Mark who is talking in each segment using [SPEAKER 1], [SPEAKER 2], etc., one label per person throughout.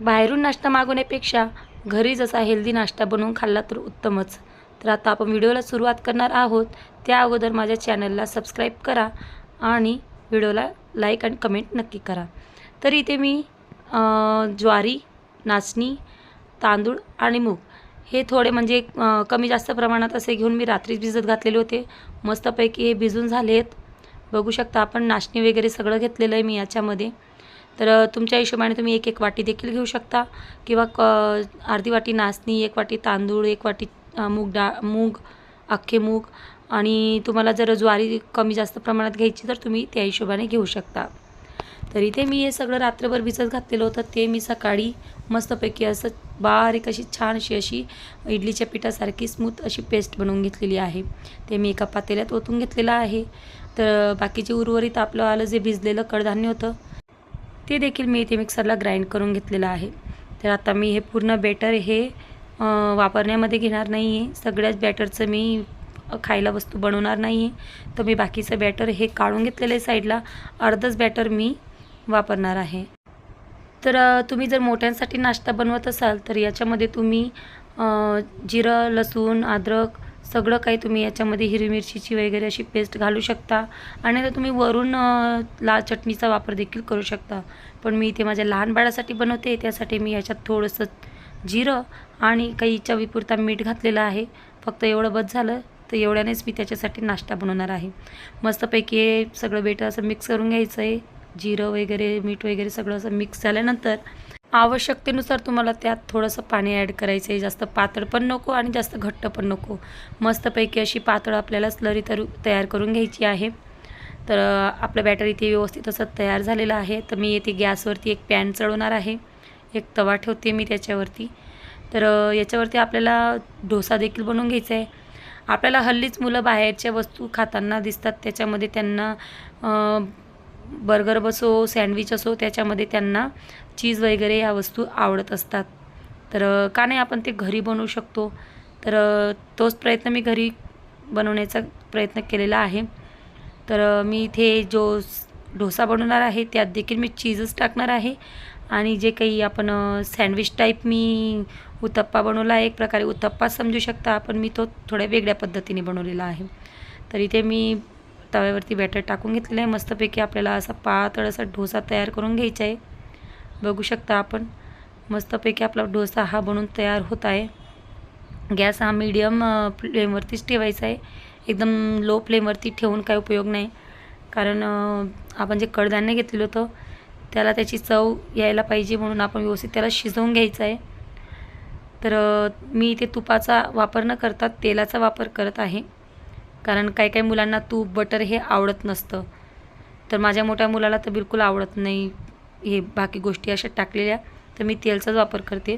[SPEAKER 1] बाहेरून नाश्ता मागवण्यापेक्षा घरी जसा हेल्दी नाश्ता बनवून खाल्ला तर उत्तमच. तर आता आपण व्हिडिओला सुरुवात करणार आहोत. त्या अगोदर माझ्या चॅनलला सबस्क्राईब करा आणि व्हिडिओला लाईक आणि कमेंट नक्की करा. तर इथे मी ज्वारी नाचणी तांदूळ आणि मूग हे थोडे म्हणजे कमी जास्त प्रमाणात असे घेऊन मी रात्रीच भिजत घातलेले होते. मस्तपैकी हे भिजून झाले आहेत बघू शकता आपण नाचणी वगैरे सगळं घेतलेलं आहे मी याच्यामध्ये. तर तुमच्या हिशोबाने तुम्ही एक एक वाटी देखील घेऊ शकता. किंवा क अर्धी वाटी नाचणी एक वाटी तांदूळ एक वाटी मूग डाळ मूग अख्खे मूग. आणि तुम्हाला जर ज्वारी कमी जास्त प्रमाणात घ्यायची तर तुम्ही त्या हिशोबाने घेऊ शकता. तर इथे मी हे सगळं रात्रभर भिजत घातलेलं होतं. ते मी सकाळी मस्तपैकी असं बारीक अशी छानशी अशी इडलीच्या पिठासारखी स्मूथ अशी पेस्ट बनवून घेतलेली आहे. ते मी एका पातेल्यात ओतून घेतलेलं आहे. तर बाकीचे उर्वरित आपलं आलं जे भिजलेलं कडधान्य होतं ते देखील मी इथे मिक्सरला ग्राइंड करून घेतलेलं आहे. तर आता मी हे पूर्ण बॅटर हे वापरण्यामध्ये घेणार नाही आहे सगळ्याच बॅटरचं मी खायला वस्तू बनवणार नाही आहे तर मी बाकीचं बॅटर हे काढून घेतलेलं आहे साईडला अर्धच बॅटर मी वापरणार आहे. तर तुम्ही जर मोठ्यांसाठी नाश्ता बनवत असाल तर याच्यामध्ये तुम्ही जिरं लसूण अद्रक सगळं काही तुम्ही याच्यामध्ये हिरवी मिरचीची वगैरे अशी पेस्ट घालू शकता. आणि तर तुम्ही वरून लाल चटणीचा वापर देखील करू शकता. पण मी इथे माझ्या लहान बाळासाठी बनवते त्यासाठी मी याच्यात थोडंसं जिरं आणि काही चवीपुरता मीठ घातलेलं आहे. फक्त एवढं बस झालं तर एवढ्यानेच मी त्याच्यासाठी नाश्ता बनवणार आहे. मस्तपैकी हे सगळं बेटर असं मिक्स करून घ्यायचं आहे जिरं वगैरे मीठ वगैरे सगळं असं मिक्स झाल्यानंतर आवश्यकतेनुसार तुम्हाला त्यात थोडंसं पाणी ॲड करायचं आहे जास्त पातळ पण नको आणि जास्त घट्ट पण नको. मस्तपैकी अशी पातळ आपल्याला स्लरी तर तयार करून घ्यायची आहे. तर आपलं बॅटर इथे व्यवस्थित असं तयार झालेलं आहे. तर मी येथे गॅसवरती एक पॅन चढवणार आहे. एक तवा ठेवते मी त्याच्यावरती. तर याच्यावरती आपल्याला डोसा देखील बनवून घ्यायचा आहे. आपल्याला हल्लीच मुलं बाहेरच्या वस्तू खाताना दिसतात. त्याच्यामध्ये त्यांना बर्गर बसो सँडविच असो त्याच्यामध्ये त्यांना चीज वगैरे ह्या वस्तू आवडत असतात. तर का नाही आपण ते घरी बनवू शकतो? तर तोच प्रयत्न मी घरी बनवण्याचा प्रयत्न केलेला आहे. तर मी इथे जो डोसा बनवणार आहे त्यात देखील मी चीजच टाकणार आहे. आणि जे काही आपण सँडविच टाईप मी उत्तप्पा बनवला आहे एक प्रकारे उत्तप्पा समजू शकता पण मी तो थोड्या वेगळ्या पद्धतीने बनवलेला आहे. तर इथे मी तव्यावरती बॅटर टाकून घेतलेलं आहे. मस्तपैकी आपल्याला असा पातळ असा डोसा तयार करून घ्यायचा आहे. बघू शकता आपण. मस्तपैकी आपला डोसा हा बनून तयार होत आहे. गॅस हा मीडियम फ्लेमवरतीच ठेवायचा आहे. एकदम लो फ्लेमवरती ठेवून काही उपयोग नाही. कारण आपण जे कडधान्य घेतलेलं होतं त्याला त्याची चव यायला पाहिजे म्हणून आपण व्यवस्थित त्याला शिजवून घ्यायचं आहे. तर मी इथे तुपाचा वापर न करता तेलाचा वापर करत आहे. कारण काही काही मुलांना तूप बटर हे आवडत नसतं. तर माझ्या मोठ्या मुलाला तर बिलकुल आवडत नाही हे बाकी गोष्टी अशा टाकलेल्या. तर मी तेलचाच वापर करते.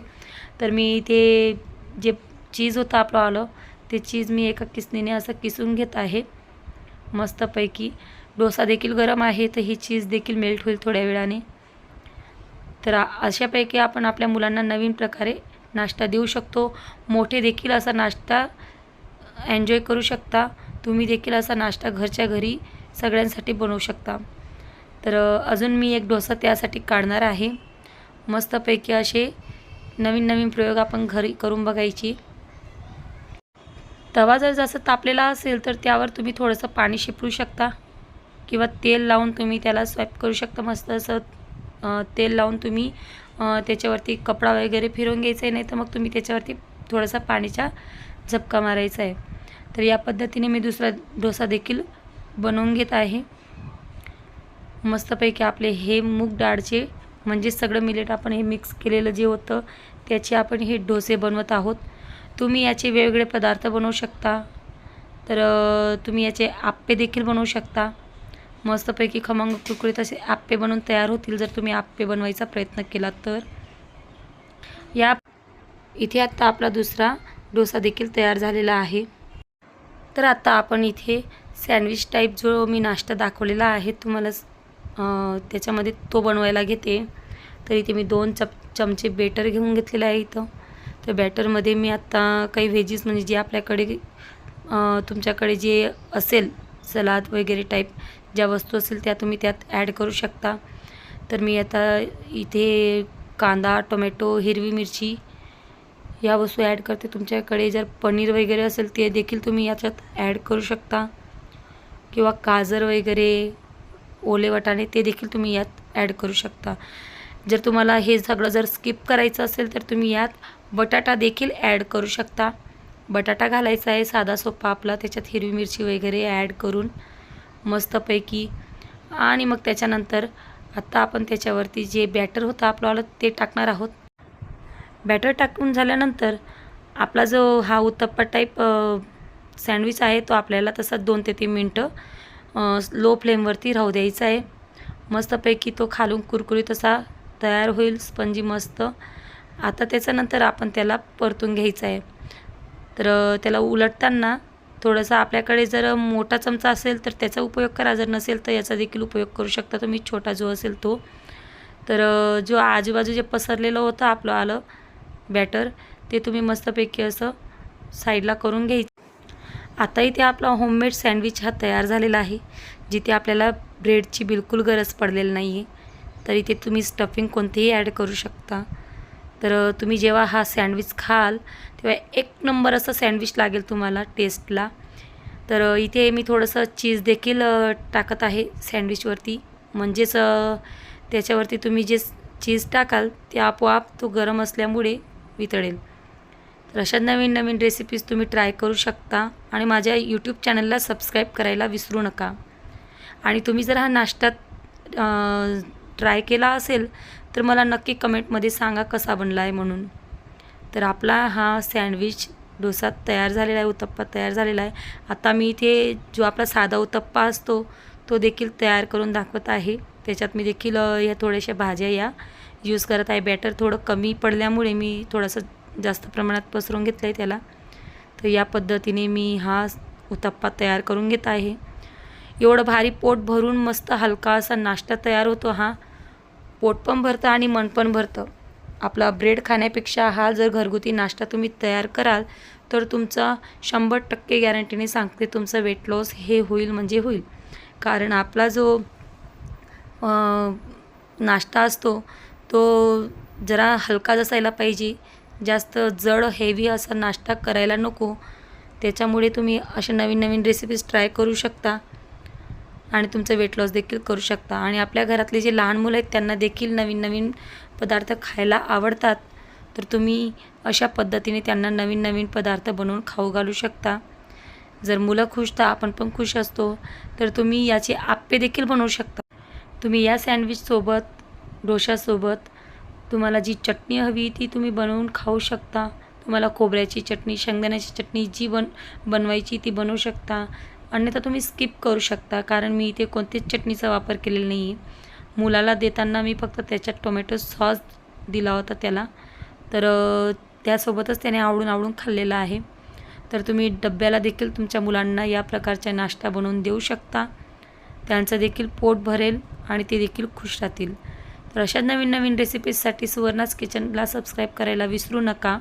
[SPEAKER 1] तर मी ते जे चीज होतं आपलं आलं ते चीज मी एका किसनीने असं किसून घेत आहे. मस्तपैकी. डोसा देखील गरम आहे तर ही चीज देखील मेल्ट होईल थोड्या वेळाने. तर अशापैकी आपण आपल्या मुलांना नवीन प्रकारे नाश्ता देऊ शकतो. मोठे देखील असा नाश्ता एन्जॉय करू शकता. तुम्ही देखील असा नाश्ता घरच्या घरी सगळ्यांसाठी बनवू शकता. तर अजून मी एक डोसा त्यासाठी काढणार आहे. मस्तपैकी असे नवीन नवीन प्रयोग आपण घरी करून बघायची. तवा जर जास्त तापलेला असेल तर त्यावर तुम्ही थोडंसं पाणी शिपरू शकता किंवा तेल लावून तुम्ही त्याला स्वॅप करू शकता. मस्त असं तेल लावून तुम्ही त्याच्यावरती कपडा वगैरे फिरवून घ्यायचा आहे नाही तर मग तुम्ही त्याच्यावरती थोडासा पाणीचा झपका मारायचा आहे. तर या पद्धतीने मी दुसरा डोसा देखील बनवून घेत आहे. मस्तपैकी आपले हे मूग डाळचे म्हणजे सगळं मिलेट आपण हे मिक्स केलेलं जे होतं त्याचे आपण हे डोसे बनवत आहोत. तुम्ही याचे वेगवेगळे पदार्थ बनवू शकता. तर तुम्ही याचे आप्पे देखील बनवू शकता. मस्तपैकी खमंग कुरकुरीत असे आप्पे बनवून तयार होतील जर तुम्ही आप्पे बनवायचा प्रयत्न केला तर. या इथे आत्ता आपला दुसरा डोसा देखील तयार झालेला आहे. तर आता आपण इथे सँडविच टाईप जो मी नाश्ता दाखवलेला आहे तुम्हाला त्याच्यामध्ये तो बनवायला घेते. तर इथे मी दोन चप चमचे बेटर घेऊन घेतलेलं आहे इथं. तर बॅटरमध्ये मी आत्ता काही व्हेजीस म्हणजे जे आपल्याकडे तुमच्याकडे जे असेल सलाद वगैरे टाईप ज्या वस्तू असेल त्या तुम्ही त्यात ॲड करू शकता. तर मी आता इथे कांदा टोमॅटो हिरवी मिरची या वस्तू ॲड करते. तुमच्याकडे जर पनीर वगैरे असेल ते देखील तुम्ही याच्यात ॲड करू शकता. किंवा गाजर वगैरे ओले वाटाणे ते देखील तुम्ही यात ॲड करू शकता. जर तुम्हाला हे सगळं जर स्किप करायचं असेल तर तुम्ही यात बटाटा देखील ॲड करू शकता. बटाटा घालायचा आहे साधा सोपा आपला. त्याच्यात हिरवी मिरची वगैरे ॲड करून मस्तपैकी. आणि मग त्याच्यानंतर आत्ता आपण त्याच्यावरती जे बॅटर होतं आपल्याला ते टाकणार आहोत. बॅटर टाकून झाल्यानंतर आपला जो हा उत्तप्पा टाईप सँडविच आहे तो आपल्याला तसा दोन ते तीन मिनटं लो फ्लेमवरती राहू द्यायचा आहे. मस्तपैकी तो खालून कुरकुरीत असा तयार होईल स्पंजी मस्त. आता त्याच्यानंतर आपण त्याला परतून घ्यायचं आहे. तर त्याला उलटताना थोडंसं आपल्याकडे जर मोठा चमचा असेल तर त्याचा उपयोग करा जर नसेल तर याचा देखील उपयोग करू शकता तुम्ही छोटा जो असेल तो. तर जो आजूबाजू जे पसरलेलं होतं आपलं आलं बॅटर ते तुम्ही मस्तपैकी असं साईडला करून घ्यायचं. आता इथे आपला होममेड सँडविच हा तयार झालेला आहे जिथे आपल्याला ब्रेडची बिलकुल गरज पडलेली नाही आहे तर इथे तुम्ही स्टफिंग कोणतेही ॲड करू शकता. तर तुम्ही जेव्हा हा सँडविच खाल तेव्हा एक नंबर असं सँडविच लागेल तुम्हाला टेस्टला तर इथे मी थोडंसं चीज देखील टाकत आहे सँडविचवरती म्हणजेच त्याच्यावरती तुम्ही जे चीज टाकाल ते आपोआप तो गरम असल्यामुळे वितळेल. तर अशा नवीन नवीन रेसिपीज तुम्ही ट्राय करू शकता आणि माझ्या यूट्यूब चॅनलला सबस्क्राईब करायला विसरू नका. आणि तुम्ही जर हा नाश्ता ट्राय केला असेल तर मला नक्की कमेंटमध्ये सांगा कसा बनला आहे म्हणून. तर आपला हा सँडविच डोसा तयार झालेला आहे उत्तप्पा तयार झालेला आहे. आता मी इथे जो आपला साधा उत्तप्पा असतो तो देखील तयार करून दाखवत आहे. त्याच्यात मी देखील या थोड्याशा भाज्या या. यूज करत आहे. बॅटर थोडं कमी पडल्यामुळे मी थोडंसं जास्त प्रमाणात पसरून घेतलं आहे त्याला. तर या पद्धतीने मी हा उत्तप्पा तयार करून घेत आहे. एवढं भारी पोट भरून मस्त हलका असा नाश्ता तयार होतो हा. पोट पण भरतं आणि मन पण भरतं. आपला ब्रेड खाण्यापेक्षा हा जर घरगुती नाश्ता तुम्ही तयार कराल तर तुमचा शंभर टक्के गॅरंटीने सांगते तुमचं वेट लॉस हे होईल म्हणजे होईल. कारण आपला जो नाश्ता असतो तो जरा हलकाच असायला पाहिजे. जास्त जड हेवी असा नाश्ता करायला नको. त्याच्यामुळे तुम्ही अशा नवीन नवीन रेसिपीज ट्राय करू शकता. आणि तुमचं वेट लॉस देखील करू शकता. आणि आपल्या घरातले जे लहान मुलं आहेत त्यांना देखील नवीन नवीन पदार्थ खायला आवडतात. तर तुम्ही अशा पद्धतीने त्यांना नवीन नवीन पदार्थ बनवून खाऊ घालू शकता. जर मुलं खुश तर आपण पण खुश असतो. तर तुम्ही याचे आप्पे देखील बनवू शकता. तुम्ही या सँडविचसोबत डोशासोबत तुम्हाला जी चटणी हवी ती तुम्ही बनवून खाऊ शकता. तुम्हाला खोबऱ्याची चटणी शेंगदाण्याची चटणी जी बन बनवायची ती बनवू शकता. अन्यथा तुम्ही स्किप करू शकता कारण मी इथे कोणतीच चटणीचा वापर केलेला नाही आहे मुलाला देताना मी फक्त त्याच्यात टोमॅटो सॉस दिला होता त्याला. तर त्यासोबतच त्याने आवडून आवडून खाल्लेला आहे. तर तुम्ही डब्याला देखील तुमच्या मुलांना या प्रकारच्या नाश्ता बनवून देऊ शकता. त्यांचं देखील पोट भरेल आणि ते देखील खुश राहतील. तर अशा नवीन नवीन रेसिपीजसाठी सुवर्णास किचनला सबस्क्राईब करायला विसरू नका.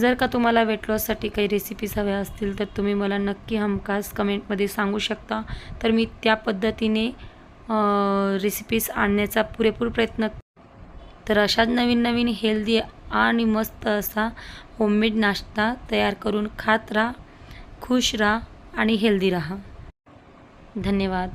[SPEAKER 1] जर का तुम्हाला वेट लॉससाठी काही रेसिपीज हव्या असतील तर तुम्ही मला नक्की हमखास कमेंटमध्ये सांगू शकता. तर मी त्या पद्धतीने रेसिपीज आणण्याचा पुरेपूर प्रयत्न तर अशाच नवीन नवीन हेल्दी आणि मस्त असा होममेड नाश्ता तयार करून खात राहा खुश राहा आणि हेल्दी राहा. धन्यवाद.